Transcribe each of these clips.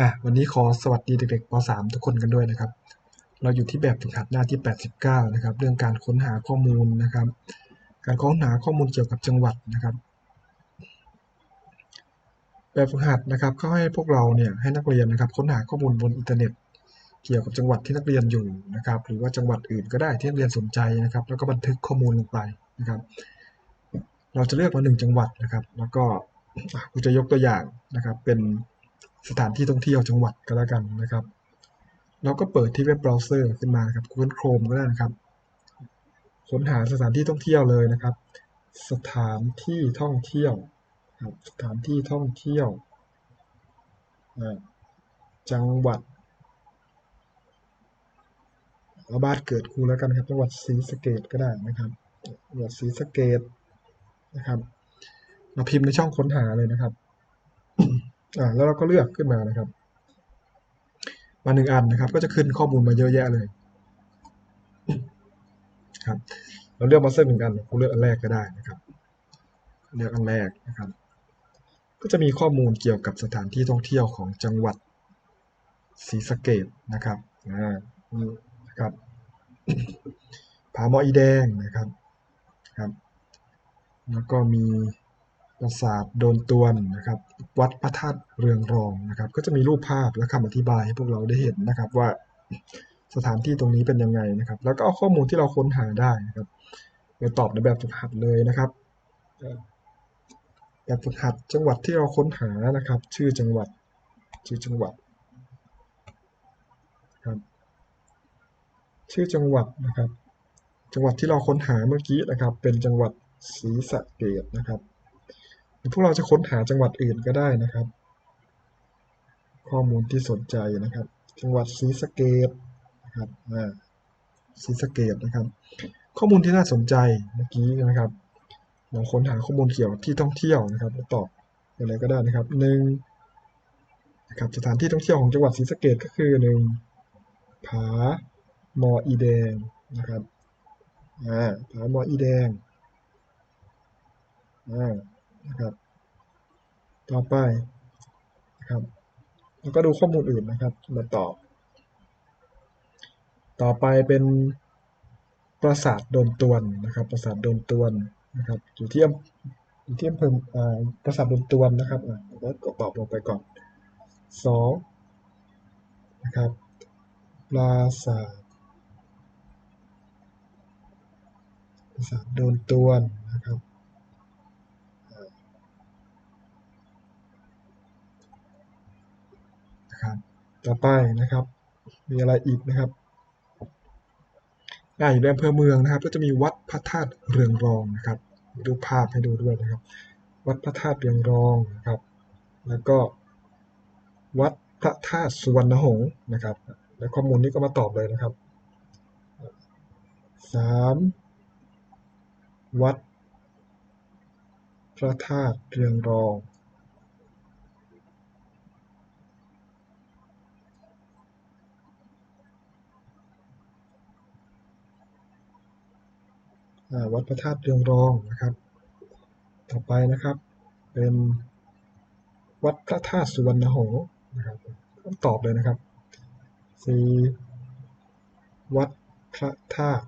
อะวันนี้ขอสวัสดีเด็กๆป .3 ทุกคนกันด้วยนะครับ เราอยู่ที่แบบฝึกหัดหน้าที่ 89 นะครับ เรื่องการค้นหาข้อมูลนะครับ การค้นหาข้อมูลเกี่ยวกับจังหวัดนะครับ แบบฝึกหัดนะครับเขาให้พวกเราเนี่ยให้นักเรียนนะครับ ค้นหาข้อมูลบนอินเทอร์เน็ต เกี่ยวกับจังหวัดที่นักเรียนอยู่นะครับ หรือว่าจังหวัดอื่นก็ได้ที่นักเรียนสนใจนะครับ แล้วก็บันทึกข้อมูลลงไปนะครับ เราจะเลือกมาหนึ่งจังหวัดนะครับ แล้วก็กูจะยกตัวอย่างนะครับเป็น สถานที่ท่องเที่ยวจังหวัดก็แล้วกันนะครับ เราก็เปิดที่เว็บเบราว์เซอร์ขึ้นมาครับ Google Chrome ก็ได้นะครับ ค้นหาสถานที่ท่องเที่ยวเลยนะครับ สถานที่ท่องเที่ยวครับสถานที่ท่องเที่ยว จังหวัดเอาบ้านเกิดครูแล้วกันครับ จังหวัดศรีสะเกดก็ได้นะครับจังหวัดศรีสะเกดนะครับเราพิมพ์ในช่องค้นหาเลยนะครับ แล้วเราก็เลือกขึ้นมานะครับ มาหนึ่งอันนะครับ ก็จะขึ้นข้อมูลมาเยอะแยะเลยครับ เราเลือกมาสักหนึ่งอันกูเลือกอันแรกก็ได้นะครับ เลือกอันแรกนะครับ ก็จะมีข้อมูลเกี่ยวกับสถานที่ท่องเที่ยวของจังหวัดศรีสะเกดนะครับอ่านี่นะครับผาหมออีแดงนะครับครับ แล้วก็มี ปราสาทโดนตวนนะครับ วัดพระธาตุเรืองรองนะครับ ก็จะมีรูปภาพและคำอธิบายให้พวกเราได้เห็นนะครับว่าสถานที่ตรงนี้เป็นยังไงนะครับ แล้วก็เอาข้อมูลที่เราค้นหาได้นะครับไปตอบในแบบฝึกหัดเลยนะครับแบบฝึกหัดจังหวัดที่เราค้นหานะครับ ชื่อจังหวัดชื่อจังหวัดครับ ชื่อจังหวัดนะครับ จังหวัดที่เราค้นหาเมื่อกี้นะครับ เป็นจังหวัดศรีสะเกษนะครับ พวกเราจะค้นหาจังหวัดอื่นก็ได้นะครับ ข้อมูลที่สนใจนะครับ จังหวัดศรีสะเกษนะครับศรีสะเกษนะครับ ข้อมูลที่น่าสนใจเมื่อกี้นะครับลองค้นหาข้อมูลเกี่ยวกับที่ท่องเที่ยวนะครับแล้วตอบอะไรก็ได้นะครับหนึ่งนะครับสถานที่ท่องเที่ยวของจังหวัดศรีสะเกษก็คือหนึ่งผาหมออีแดงนะครับอ่าผาหมออีแดงอ่า นะครับ ต่อไปนะครับแล้วก็ดูข้อมูลอื่นนะครับมาตอบ ต่อไปเป็นปราสาทโดนตวนนะครับ ปราสาทโดนตวนนะครับอยู่ที่อำอยู่ที่อำเภอปราสาทโดนตวนนะครับอะแล้วก็ตอบลงไปก่อนสองนะครับปราสาทปราสาทโดนตวนนะครับ นะครับ ต่อไปนะครับ มีอะไรอีกนะครับอ่าอยู่ในอำเภอเมืองนะครับ ก็จะมีวัดพระธาตุเรืองรองนะครับดูภาพให้ดูด้วยนะครับ วัดพระธาตุเรืองรองนะครับ แล้วก็ วัดพระธาตุสุวรรณหงษ์นะครับ และข้อมูลนี้ก็มาตอบเลยนะครับสามวัดพระธาตุเรืองรอง วัดพระธาตุเรืองรองนะครับ ต่อไปนะครับ เป็นวัดพระธาตุสุวรรณหงษ์นะครับต้องตอบเลยนะครับสีวัดพระธาตุ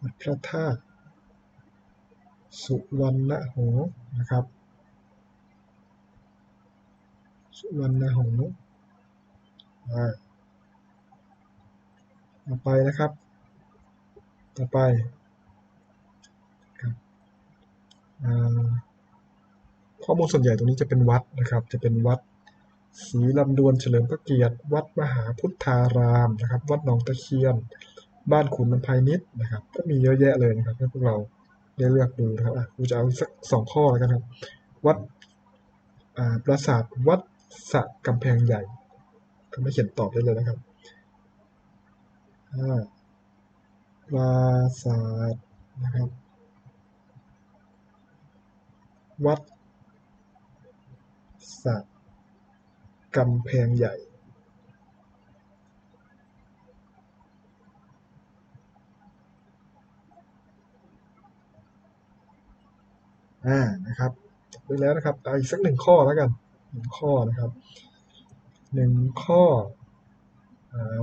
วัดพระธาตุสุวรรณหงษ์นะครับ สุวรรณหงษ์อ่า ต่อไปนะครับ ต่อไปครับข้อมูลส่วนใหญ่ตรงนี้จะเป็นวัดนะครับ จะเป็นวัดศรีลำดวนเฉลิมพระเกียรติ วัดมหาพุทธารามนะครับ วัดหนองตะเคียน บ้านขุนลำไพนิดนะครับ ก็มีเยอะแยะเลยนะครับให้พวกเราได้เลือกดูนะครับอะกูจะเอาสักสองข้อแล้วกันครับ วัดอ่าปราสาทวัดสะกำแพงใหญ่ก็ไม่เขียนตอบได้เลยนะครับ ห้าปราสาทนะครับ วัดสระกำแพงใหญ่ อ่า นะครับไปแล้วนะครับ เอาอีกสักหนึ่งข้อแล้วกัน หนึ่งข้อนะครับ หนึ่งข้อ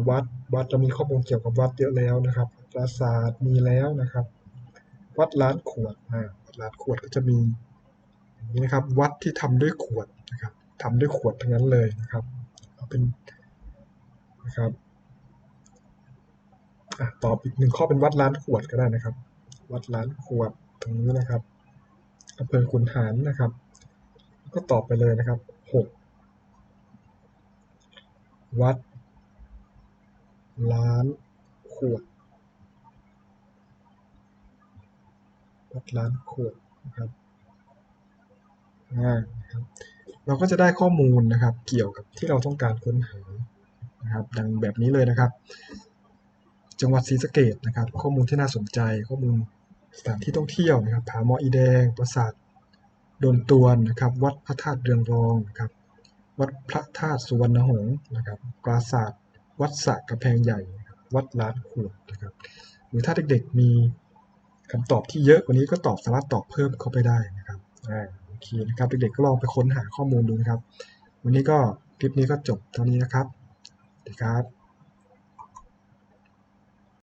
วัดวัดเรามีข้อมูลเกี่ยวกับวัดเยอะแล้วนะครับปราสาทมีแล้วนะครับ วัดล้านขวดอ่าวัดล้านขวดก็จะมีอย่างนี้นะครับ วัดที่ทำด้วยขวดนะครับทำด้วยขวดทั้งนั้นเลยนะครับเอาเป็นนะครับอตอบอีกหนึ่งข้อเป็นวัดล้านขวดก็ได้นะครับ วัดล้านขวดตรงนี้นะครับอำเภอขุนหารนะครับ ก็ตอบไปเลยนะครับหกวัด ล้านขวดวัดล้านขวดนะครับอ่านะครับเราก็จะได้ข้อมูลนะครับเกี่ยวกับที่เราต้องการค้นหานะครับดังแบบนี้เลยนะครับ จังหวัดศรีสะเกดนะครับ ข้อมูลที่น่าสนใจ ข้อมูลสถานที่ท่องเที่ยวนะครับผาหมออีแดงปราสาทโดนตวนนะครับ วัดพระธาตุเรืองรองนะครับ วัดพระธาตุสุวรรณหงส์นะครับ ปราสาท วัดสระกำแพงใหญ่ วัดล้านขวดนะครับหรือถ้าเด็กๆมีคำตอบที่เยอะกว่านี้ก็ตอบสามารถตอบเพิ่มเข้าไปได้นะครับอ่าโอเคนะครับเด็กๆก็ลองไปค้นหาข้อมูลดูนะครับ วันนี้ก็คลิปนี้ก็จบเท่านี้นะครับสวัสดีครับ